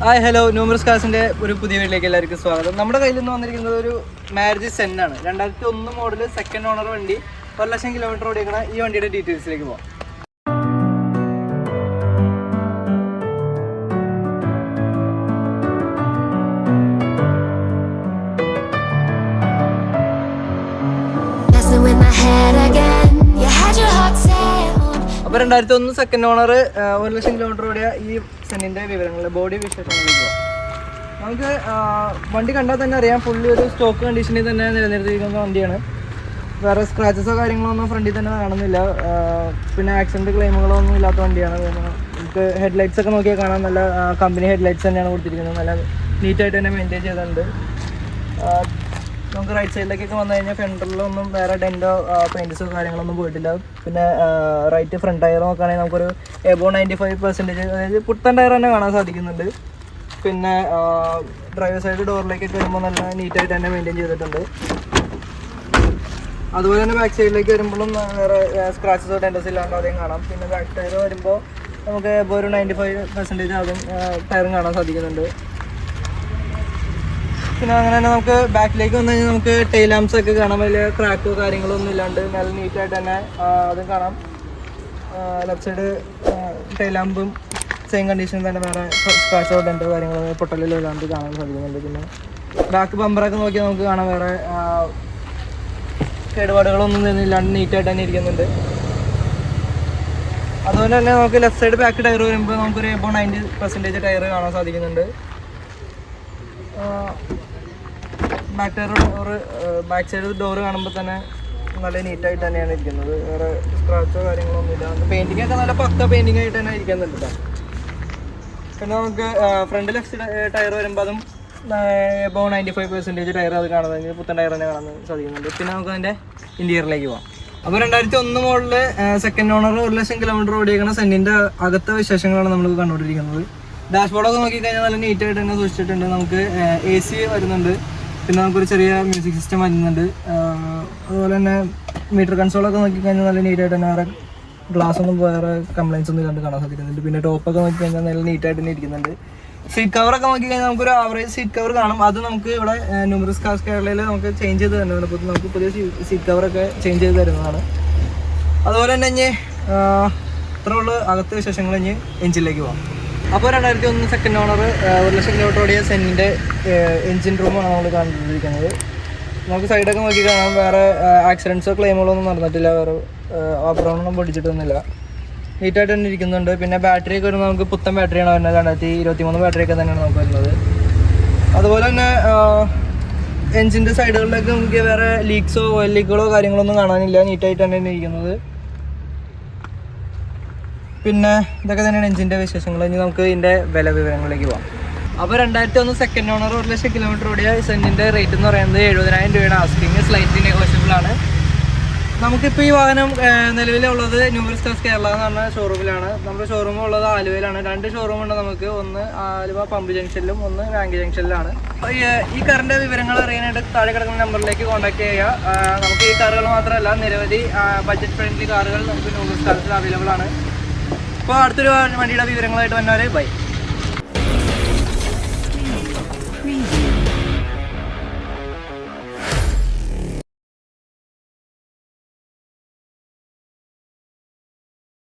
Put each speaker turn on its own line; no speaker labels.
Hi hello. Numerous കാസിന്റെ ഒരു പുതിയ വീട്ടിലേക്ക് എല്ലാവർക്കും സ്വാഗതം. നമ്മുടെ കയ്യിൽ നിന്ന് വന്നിരിക്കുന്നത് ഒരു മാരേജ് സെൻ ആണ് രണ്ടായിരത്തി ഒന്ന് മോഡൽ സെക്കൻഡ് ഓണർ വണ്ടി ഒരു ലക്ഷം കിലോമീറ്റർ ഓടിക്കണ ഈ വണ്ടിയുടെ ഡീറ്റെയിൽസിലേക്ക് പോകാം. അപ്പോൾ രണ്ടായിരത്തി ഒന്ന് സെക്കൻഡ് ഓണർ ഒരു ലക്ഷം കിലോമീറ്റർ ഓടിയ ഈ സെന്നിന്റെ വിവരങ്ങൾ ബോഡി പോകാം നമുക്ക് വണ്ടി കണ്ടാൽ തന്നെ അറിയാം ഫുള്ളി ഒരു സ്റ്റോക്ക് കണ്ടീഷനിൽ തന്നെ നിലനിർത്തിയിരിക്കുന്ന വണ്ടിയാണ്. വേറെ സ്ക്രാച്ചസോ കാര്യങ്ങളോ ഒന്നും ഫ്രണ്ടിൽ തന്നെ കാണുന്നില്ല. പിന്നെ ആക്സിഡന്റ് ക്ലെയിമുകളോ ഒന്നും ഇല്ലാത്ത വണ്ടിയാണ്. നമുക്ക് ഹെഡ്ലൈറ്റ്സ് ഒക്കെ നോക്കിയാൽ കാണാം. നല്ല കമ്പനി ഹെഡ് ലൈറ്റ്സ് തന്നെയാണ് കൊടുത്തിരിക്കുന്നത്. നല്ല നീറ്റായിട്ട് തന്നെ മെയിന്റെയിൻ ചെയ്തിട്ടുണ്ട്. നമുക്ക് റൈറ്റ് സൈഡിലേക്കൊക്കെ വന്നു കഴിഞ്ഞാൽ ഫ്രണ്ടിലൊന്നും വേറെ ഡെന്റോ പെയിന്റ്സോ കാര്യങ്ങളൊന്നും പോയിട്ടില്ല. പിന്നെ റൈറ്റ് ഫ്രണ്ട് ടയർ നോക്കുകയാണെങ്കിൽ നമുക്കൊരു എബോ നയന്റി ഫൈവ് പെർസെന്റേജ് അതായത് പുത്തൻ ടയർ തന്നെ കാണാൻ സാധിക്കുന്നുണ്ട്. പിന്നെ ഡ്രൈവർ സൈഡ് ഡോറിലേക്കൊക്കെ വരുമ്പോൾ നല്ല നീറ്റായിട്ട് തന്നെ മെയിന്റെയിൻ ചെയ്തിട്ടുണ്ട്. അതുപോലെ തന്നെ ബാക്ക് സൈഡിലേക്ക് വരുമ്പോഴും വേറെ സ്ക്രാച്ചസോ ടെൻഡസോ ഇല്ലാണ്ട് അധികം കാണാം. പിന്നെ ബാക്ക് ടയർ വരുമ്പോൾ നമുക്ക് ഇപ്പോൾ ഒരു നയന്റി ഫൈവ് പെർസെന്റേജ് അതും ടയറും കാണാൻ സാധിക്കുന്നുണ്ട്. പിന്നെ അങ്ങനെ തന്നെ നമുക്ക് ബാക്കിലേക്ക് വന്നു കഴിഞ്ഞാൽ നമുക്ക് ടെയിൽ ഒക്കെ കാണാം. വലിയ ക്രാക്കോ കാര്യങ്ങളോ ഒന്നും ഇല്ലാണ്ട് നല്ല നീറ്റായിട്ട് തന്നെ അതും കാണാം. ലെഫ്റ്റ് സൈഡ് ടെയിൽ സെയിം കണ്ടീഷനിൽ തന്നെ വേറെ സ്ക്രാച്ച് ഔട്ട് കാര്യങ്ങളോ പൊട്ടലിലോ ഇല്ലാണ്ട് കാണാൻ സാധിക്കുന്നുണ്ട്. പിന്നെ ബാക്ക് ബമ്പറൊക്കെ നോക്കിയാൽ നമുക്ക് കാണാം വേറെ കേടുപാടുകളൊന്നും ഇല്ലാണ്ട് നീറ്റായിട്ട് തന്നെ ഇരിക്കുന്നുണ്ട്. അതുപോലെ തന്നെ നമുക്ക് ലെഫ്റ്റ് സൈഡ് ബാക്ക് ടയർ വരുമ്പോൾ നമുക്കൊരു എബോ നയന്റി പെർസെന്റേജ് ടയർ കാണാൻ സാധിക്കുന്നുണ്ട്. Back door back side door കാണുമ്പോൾ തന്നെ നല്ല നീറ്റായിട്ട് തന്നെയാണ് ഇരിക്കുന്നത്. വേറെ സ്ക്രാച്ചോ കാര്യങ്ങളോ ഒന്നും ഇല്ല. പെയിന്റിംഗ് ഒക്കെ നല്ല പക്ക പെയിന്റിംഗ് ആയിട്ട് തന്നെ ഇരിക്കുന്നുണ്ട് കേട്ടോ പിന്നെ നമുക്ക് ഫ്രണ്ട് ലെഫ്റ്റ് ടയർ വരുമ്പോൾ അതും above ninety five percentage tyre അത് കാണുന്നത്. പുത്തൻ ടയർ തന്നെ കാണാൻ സാധിക്കുന്നുണ്ട് പിന്നെ നമുക്ക് അതിന്റെ ഇന്റീരിയറിലേക്ക് പോകാം അപ്പോൾ രണ്ടായിരത്തി ഒന്ന് മോഡലിൽ സെക്കൻഡ് ഓണർ ഒരു ലക്ഷം കിലോമീറ്റർ ഓടിയേക്കുന്ന സെന്റിന്റെ അകത്തെ വിശേഷങ്ങളാണ് നമ്മൾ കണ്ടുകൊണ്ടിരിക്കുന്നത്. ഡാഷ്ബോർഡൊക്കെ നോക്കിക്കഴിഞ്ഞാൽ നല്ല നീറ്റായിട്ട് തന്നെ സൂക്ഷിച്ചിട്ടുണ്ട്. നമുക്ക് എ സി വരുന്നുണ്ട്. പിന്നെ നമുക്കൊരു ചെറിയ മ്യൂസിക് സിസ്റ്റം വരുന്നുണ്ട്. അതുപോലെ തന്നെ മീറ്റർ കൺസോളൊക്കെ നോക്കിക്കഴിഞ്ഞാൽ നല്ല നീറ്റായിട്ട് തന്നെ വേറെ ഗ്ലാസ് ഒന്നും വേറെ കംപ്ലൈൻസ് ഒന്നും കണ്ട് കാണാൻ സാധിക്കുന്നുണ്ട്. പിന്നെ ടോപ്പൊക്കെ നോക്കിക്കഴിഞ്ഞാൽ നല്ല നീറ്റായിട്ട് തന്നെ ഇരിക്കുന്നുണ്ട്. സീറ്റ് കവറൊക്കെ നോക്കിക്കഴിഞ്ഞാൽ നമുക്കൊരു ആവറേജ് സീറ്റ് കവർ കാണും. അത് നമുക്ക് ഇവിടെ ന്യൂമറസ് കാസ് കേരളയിൽ നമുക്ക് ചേഞ്ച് ചെയ്ത് തരുന്നതാണ്. അപ്പോൾ നമുക്ക് പുതിയ സീറ്റ് കവറൊക്കെ ചേഞ്ച് ചെയ്ത് തരുന്നതാണ്. അതുപോലെ തന്നെ ഇനി ഇത്ര ഉള്ള. അകത്തെ വിശേഷങ്ങൾ ഇനി എഞ്ചിനിലേക്ക് പോകാം. അപ്പോൾ രണ്ടായിരത്തി ഒന്ന് സെക്കൻഡ് ഓണർ ഒരു ലക്ഷം കിലോമീറ്റർ ഓടിയ സെന്റിന്റെ എഞ്ചിൻ റൂമാണ് നമ്മൾ കണ്ടിരിക്കുന്നത്. നമുക്ക് സൈഡൊക്കെ നോക്കി കാണാം. വേറെ ആക്സിഡൻസോ ക്ലെയിമുകളൊന്നും നടന്നിട്ടില്ല. വേറെ ഓപ്പറോണൊന്നും പൊടിച്ചിട്ടൊന്നുമില്ല നീറ്റായിട്ട് തന്നെ ഇരിക്കുന്നുണ്ട്. പിന്നെ ബാറ്ററി ഒക്കെ വരുമ്പോൾ നമുക്ക് പുത്തൻ ബാറ്ററിയാണ് വരുന്നത്. രണ്ടായിരത്തി ഇരുപത്തി മൂന്ന് ബാറ്ററി ഒക്കെ തന്നെയാണ് നമുക്ക് വരുന്നത്. അതുപോലെ തന്നെ എഞ്ചിന്റെ സൈഡുകളിലൊക്കെ നമുക്ക് വേറെ ലീക്സോ ഓയിൽ ലീക്കുകളോ കാര്യങ്ങളൊന്നും കാണാനില്ല. നീറ്റായിട്ട് തന്നെ ഇരിക്കുന്നത്. പിന്നെ ഇതൊക്കെ തന്നെയാണ് എഞ്ചിന്റെ വിശേഷങ്ങൾ. ഇനി നമുക്ക് ഇതിന്റെ വില വിവരങ്ങളിലേക്ക് പോകാം അപ്പോൾ രണ്ടായിരത്തി ഒന്ന് സെക്കൻഡ് ഓണർ ഒരു ലക്ഷം കിലോമീറ്റർ ഓടിയ സെന്റിന്റെ റേറ്റ് എന്ന് പറയുന്നത് എഴുപതിനായിരം രൂപയുടെ ആസ്കിങ് സ്ലൈറ്റ് നെഗോഷ്യബിൾ ആണ്. നമുക്കിപ്പോൾ ഈ വാഹനം നിലവിലുള്ളത് ന്യൂമൽ സ്റ്റാർസ് കേരള എന്ന് പറഞ്ഞ ഷോറൂമിലാണ് നമ്മുടെ ഷോറൂം ഉള്ളത് ആലുവയിലാണ്. രണ്ട് ഷോറൂം ഉണ്ട് നമുക്ക്. ഒന്ന് ആലുവ പമ്പ് ജംഗ്ഷനിലും ഒന്ന് ബാങ്ക് ജംഗ്ഷനിലാണ് ഈ കാറിന്റെ വിവരങ്ങൾ അറിയാനായിട്ട് താഴെ കിടക്കുന്ന നമ്പറിലേക്ക് കോൺടാക്ട് ചെയ്യുക. നമുക്ക് ഈ കാറുകൾ മാത്രമല്ല നിരവധി ബഡ്ജറ്റ് ഫ്രണ്ട്ലി കാറുകൾ നമുക്ക് ന്യൂമൽ സ്റ്റാർസിൽ അവൈലബിൾ ആണ്. അപ്പോൾ അടുത്തൊരു വണ്ടിയുടെ വിവരങ്ങളായിട്ട് വന്നാൽ ബൈ.